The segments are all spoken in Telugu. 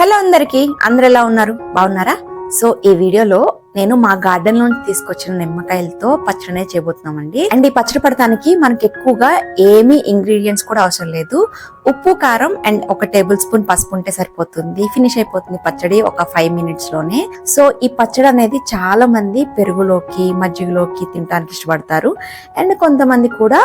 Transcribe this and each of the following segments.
హలో అందరికీ అందరు ఎలా ఉన్నారు? బాగున్నారా? సో ఈ వీడియోలో నేను మా గార్డెన్లో తీసుకొచ్చిన నిమ్మకాయలతో పచ్చడి చేయబోతున్నామండి. అండ్ ఈ పచ్చడి పడటానికి మనకి ఎక్కువగా ఏమి ఇంగ్రీడియంట్స్ కూడా అవసరం లేదు. ఉప్పు కారం అండ్ ఒక టేబుల్ స్పూన్ పసుపు ఉంటే సరిపోతుంది. ఫినిష్ అయిపోతుంది పచ్చడి ఒక ఫైవ్ మినిట్స్లోనే. సో ఈ పచ్చడి అనేది చాలా మంది పెరుగులోకి మజ్జిగలోకి తినడానికి ఇష్టపడతారు. అండ్ కొంతమంది కూడా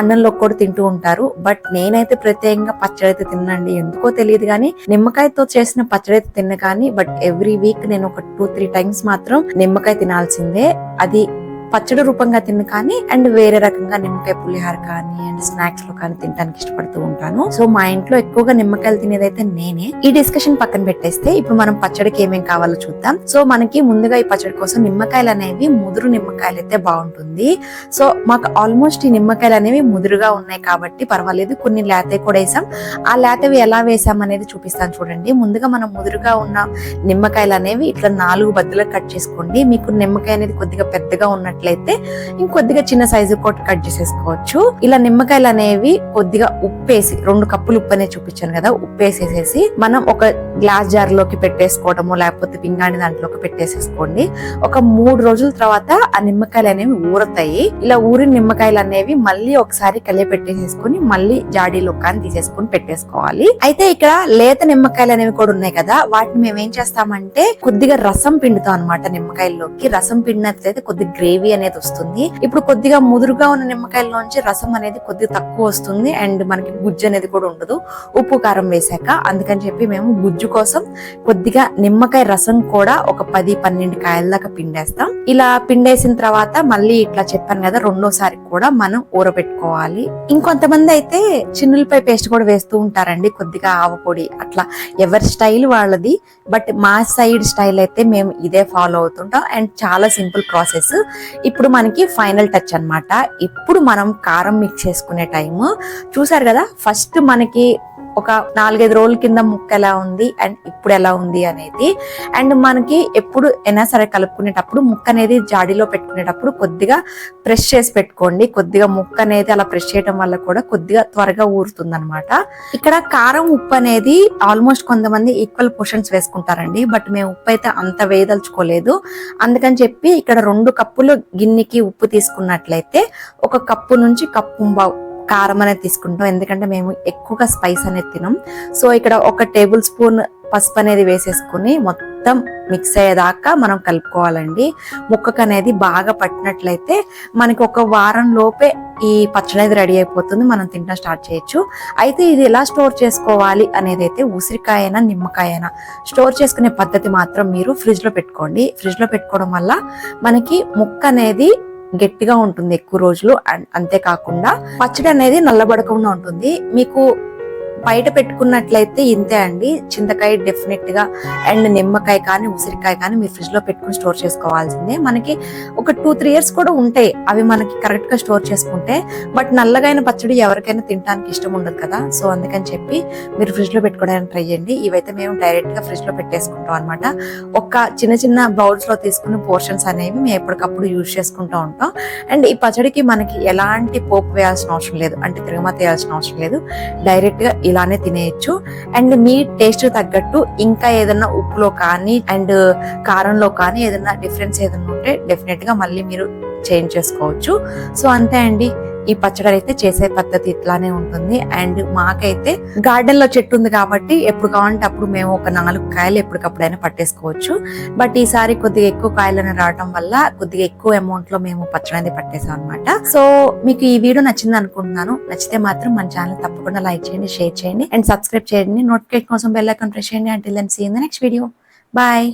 అన్నంలో కూడా తింటూ ఉంటారు. బట్ నేనైతే ప్రత్యేకంగా పచ్చడి అయితే తినండి ఎందుకో తెలియదు కానీ నిమ్మకాయతో చేసిన పచ్చడి అయితే తిన్న కానీ బట్ ఎవ్రీ వీక్ నేను ఒక టూ త్రీ టైమ్స్ మాత్రం నిమ్మకాయ తినాల్సిందే. అది పచ్చడి రూపంగా తిను కానీ అండ్ వేరే రకంగా నిమ్మకాయ పులిహార కానీ అండ్ స్నాక్స్లో కానీ తినడానికి ఇష్టపడుతూ ఉంటాను. సో మా ఇంట్లో ఎక్కువగా నిమ్మకాయలు తినేదైతే నేనే. ఈ డిస్కషన్ పక్కన పెట్టేస్తే ఇప్పుడు మనం పచ్చడికి ఏమేం కావాలో చూద్దాం. సో మనకి ముందుగా ఈ పచ్చడి కోసం నిమ్మకాయలు అనేవి ముదురు నిమ్మకాయలు అయితే బాగుంటుంది. సో మాకు ఆల్మోస్ట్ ఈ నిమ్మకాయలు అనేవి ముదురుగా ఉన్నాయి కాబట్టి పర్వాలేదు. కొన్ని లేతవి కూడా వేసాం. ఆ లేతవి ఎలా వేసాం అనేది చూపిస్తాను చూడండి. ముందుగా మనం ముదురుగా ఉన్న నిమ్మకాయలు అనేవి ఇట్లా నాలుగు బద్దలు కట్ చేసుకోండి. మీకు నిమ్మకాయ అనేది కొద్దిగా పెద్దగా ఉన్నట్లయితే ఇంకొద్దిగా చిన్న సైజు కొట్టి కట్ చేసేసుకోవచ్చు. ఇలా నిమ్మకాయలు అనేవి కొద్దిగా ఉప్పేసి రెండు కప్పులు ఉప్పు అనేది చూపించాను కదా ఉప్పేసేసేసి మనం ఒక గ్లాస్ జార్లోకి పెట్టేసుకోవడము లేకపోతే పింగాణి దాంట్లోకి పెట్టేసేసుకోండి. ఒక మూడు రోజుల తర్వాత ఆ నిమ్మకాయలు అనేవి ఊరతాయి. ఇలా ఊరిన నిమ్మకాయలు అనేవి మళ్ళీ ఒకసారి కలియ పెట్టేసేసుకుని మళ్ళీ జాడీలో కానీ తీసేసుకుని పెట్టేసుకోవాలి. అయితే ఇక్కడ లేత నిమ్మకాయలు అనేవి కూడా ఉన్నాయి కదా వాటిని మేము ఏం చేస్తామంటే కొద్దిగా రసం పిండుతాం అనమాట నిమ్మకాయల్లోకి. రసం పిండినట్లయితే కొద్దిగా గ్రేవీ అనేది వస్తుంది. ఇప్పుడు కొద్దిగా ముదురుగా ఉన్న నిమ్మకాయల్లోంచి రసం అనేది కొద్దిగా తక్కువ వస్తుంది. అండ్ మనకి గుజ్జు అనేది కూడా ఉండదు. ఉప్పు కారం వేశాక అందుకని చెప్పి మేము గుజ్జు కోసం కొద్దిగా నిమ్మకాయ రసం కూడా ఒక పది పన్నెండు కాయల దాకా పిండేస్తాం. ఇలా పిండేసిన తర్వాత మళ్ళీ ఇట్లా చెప్పాను కదా రెండోసారి కూడా మనం ఊరబెట్టుకోవాలి. ఇంకొంతమంది అయితే చిన్నులపై పేస్ట్ కూడా వేస్తూ ఉంటారండి. కొద్దిగా ఆవపొడి అట్లా ఎవరి స్టైల్ వాళ్ళది బట్ మా సైడ్ స్టైల్ అయితే మేము ఇదే ఫాలో అవుతుంటాం. అండ్ చాలా సింపుల్ ప్రాసెస్. ఇప్పుడు మనకి ఫైనల్ టచ్ అనమాట ఇప్పుడు మనం కారం మిక్స్ చేసుకునే టైం చూసారు కదా? ఫస్ట్ మనకి ఒక నాలుగైదు రోజుల కింద ముక్క ఎలా ఉంది అండ్ ఇప్పుడు ఎలా ఉంది అనేది. అండ్ మనకి ఎప్పుడు అయినా సరే కలుపుకునేటప్పుడు ముక్క అనేది జాడీలో పెట్టుకునేటప్పుడు కొద్దిగా ప్రెష్ చేసి పెట్టుకోండి. కొద్దిగా ముక్క అనేది అలా ప్రెష్ చేయడం వల్ల కూడా కొద్దిగా త్వరగా ఊరుతుంది అనమాట ఇక్కడ కారం ఉప్పు అనేది ఆల్మోస్ట్ కొంతమంది ఈక్వల్ పోర్షన్స్ వేసుకుంటారండి. బట్ మేము ఉప్పు అయితే అంత వేయదలుచుకోలేదు. అందుకని చెప్పి ఇక్కడ రెండు కప్పులు గిన్నెకి ఉప్పు తీసుకున్నట్లయితే ఒక కప్పు నుంచి కప్పు కారం అనేది తీసుకుంటాం ఎందుకంటే మేము ఎక్కువగా స్పైస్ అనేది తినం. సో ఇక్కడ ఒక టేబుల్ స్పూన్ పసుపు అనేది వేసేసుకుని మొత్తం మిక్స్ అయ్యేదాకా మనం కలుపుకోవాలండి. ముక్కకు అనేది బాగా పట్టినట్లయితే మనకి ఒక వారం లోపే ఈ పచ్చడి అనేది రెడీ అయిపోతుంది. మనం తింటా స్టార్ట్ చేయొచ్చు. అయితే ఇది ఎలా స్టోర్ చేసుకోవాలి అనేది అయితే ఉసిరికాయనా నిమ్మకాయనా? స్టోర్ చేసుకునే పద్ధతి మాత్రం మీరు ఫ్రిడ్జ్లో పెట్టుకోండి. ఫ్రిడ్జ్లో పెట్టుకోవడం వల్ల మనకి ముక్క అనేది గట్టిగా ఉంటుంది ఎక్కువ రోజులు. అండ్ అంతేకాకుండా పచ్చడి అనేది నల్లబడకుండా ఉంటుంది. మీకు బయట పెట్టుకున్నట్లయితే ఇంతే అండి. చింతకాయ డెఫినెట్గా అండ్ నిమ్మకాయ కానీ ఉసిరికాయ కానీ మీరు ఫ్రిడ్జ్లో పెట్టుకుని స్టోర్ చేసుకోవాల్సిందే. మనకి ఒక టూ త్రీ ఇయర్స్ కూడా ఉంటాయి. అవి మనకి కరెక్ట్గా స్టోర్ చేసుకుంటే. బట్ నల్లగైన పచ్చడి ఎవరికైనా తినడానికి ఇష్టం ఉండదు కదా. సో అందుకని చెప్పి మీరు ఫ్రిడ్జ్లో పెట్టుకోవడానికి ట్రై చేయండి. ఇవైతే మేము డైరెక్ట్గా ఫ్రిడ్జ్లో పెట్టేసుకుంటాం అనమాట ఒక చిన్న చిన్న బౌల్స్లో తీసుకున్న పోర్షన్స్ అనేవి మేము ఎప్పటికప్పుడు యూజ్ చేసుకుంటూ ఉంటాం. అండ్ ఈ పచ్చడికి మనకి ఎలాంటి పోపు వేయాల్సిన అవసరం లేదు. అంటే తిరగమాత వేయాల్సిన అవసరం లేదు. డైరెక్ట్గా ఇలానే తినేయచ్చు. అండ్ మీ టేస్ట్ తగ్గట్టు ఇంకా ఏదైనా ఉప్పులో కానీ అండ్ కారంలో కానీ ఏదైనా డిఫరెన్స్ ఏదైనా ఉంటే డెఫినెట్గా మళ్ళీ మీరు చేంజ్ చేసుకోవచ్చు. సో అంతే అండి. ఈ పచ్చడి అయితే చేసే పద్ధతి ఇట్లానే ఉంటుంది. అండ్ మాకైతే గార్డెన్లో చెట్టు ఉంది కాబట్టి ఎప్పుడు కావాలంటే అప్పుడు మేము ఒక నాలుగు కాయలు ఎప్పటికప్పుడైనా పట్టేసుకోవచ్చు. బట్ ఈసారి కొద్దిగా ఎక్కువ కాయలను రావడం వల్ల కొద్దిగా ఎక్కువ అమౌంట్లో మేము పచ్చడి అనేది పట్టేసాం అనమాట సో మీకు ఈ వీడియో నచ్చింది అనుకుంటున్నాను. నచ్చితే మాత్రం మన ఛానల్ తప్పకుండా లైక్ చేయండి షేర్ చేయండి. అండ్ సబ్స్క్రైబ్ చేయండి. నోటిఫికేషన్ కోసం బెల్ ఐకాన్ ప్రెస్ చేయండి. అంటే then see in the next video bye